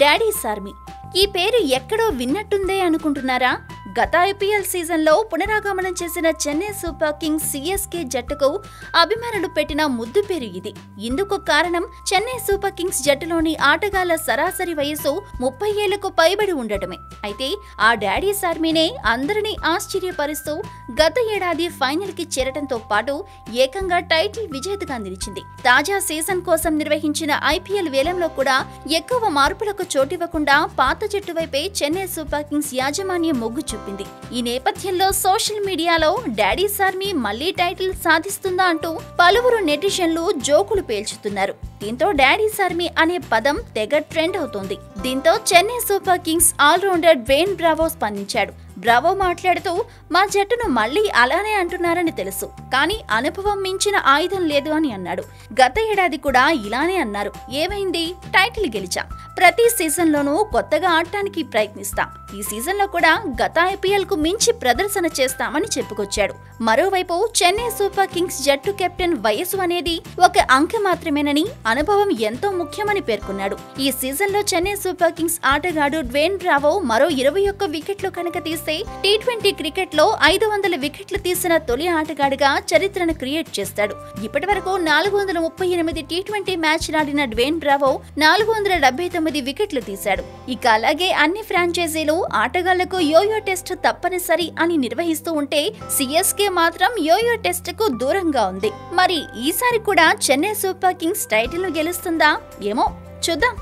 Daddy సార్మి ఈ పేరు ఎక్కడో విన్నట్టుందే అనుకుంటున్నారా? గత ఐపీఎల్ సీజన్లో పునరాగమనం చేసిన చెన్నై సూపర్ కింగ్స్ సిఎస్కే జట్టుకు అభిమానులు పెట్టిన ముద్దు పేరు ఇది. ఇందుకు కారణం చెన్నై సూపర్ కింగ్స్ జట్టులోని ఆటగాళ్ళ సరాసరి వయసు ముప్పై ఏళ్ళకు పైబడి ఉండటమే. అయితే ఆ డాడీ సార్మీనే అందరినీ ఆశ్చర్యపరుస్తూ గత ఏడాది ఫైనల్కి చేరటంతో పాటు ఏకంగా టైటిల్ విజేతగా నిలిచింది. తాజా సీజన్ కోసం నిర్వహించిన ఐపీఎల్ వేలంలో కూడా ఎక్కువ మార్పులకు చోటివ్వకుండా పాత జట్టు వైపే చెన్నై సూపర్ కింగ్స్ యాజమాన్యం మొగ్గు చెప్పింది ఈ నేపథ్యంలో సోషల్ మీడియాలో డాడీ సార్మీ మళ్ళీ టైటిల్ సాధిస్తుందా అంటూ పలువురు నెటిజన్లు జోకులు పేల్చుతున్నారు. దీంతో డాడీ సార్మీ అనే పదం తెగ ట్రెండ్ అవుతోంది. దీంతో Chennai Super Kings allrounder Wayne Bravo స్పందించాడు. బ్రావో మాట్లాడుతూ మా జట్టును మళ్ళీ అలానే అంటున్నారని తెలుసు కానీ అనుభవం మించిన ఆయుధం లేదు అని అన్నాడు. గత ఏడాది కూడా ఇలానే అన్నారు. ఏమైంది? టైటిల్ గెలిచా. ప్రతి సీజన్లోనూ కొత్తగా ఆడటానికి ప్రయత్నిస్తాం. ఈ సీజన్లో కూడా గత ఐపీఎల్కు మించి ప్రదర్శన చేస్తామని చెప్పుకొచ్చాడు. మరోవైపు చెన్నై సూపర్ కింగ్స్ జట్టు కెప్టెన్ వయసు అనేది ఒక అంకె మాత్రమేనని అనుభవం ఎంతో ముఖ్యమని పేర్కొన్నాడు. ఈ సీజన్లో చెన్నై సూపర్ కింగ్స్ ఆటగాడు డ్వేన్ బ్రావో మరో ఇరవై ఒక్క వికెట్లు కనుక చేస్తే టీ ట్వంటీ క్రికెట్లో ఐదు వందల వికెట్లు తీసిన తొలి ఆటగాడిగా చరిత్రను క్రియేట్ చేస్తాడు. ఇప్పటి వరకు నాలుగు వందల ముప్పై ఎనిమిది టీ ట్వంటీ మ్యాచ్ ఆడిన డ్వేన్ బ్రావో నాలుగు వందల డెబ్బై తొమ్మిది వికెట్లు తీశాడు. ఇక అలాగే అన్ని ఫ్రాంచైజీలు ఆటగాళ్ళకు యోయో టెస్ట్ తప్పనిసరి అని నిర్వహిస్తూ ఉంటే సిఎస్కే మాత్రం యోయో టెస్ట్కు దూరంగా ఉంది. మరి ఈసారి కూడా చెన్నై సూపర్ కింగ్స్ టైటిల్ గెలుస్తుందా? ఏమో చూద్దాం.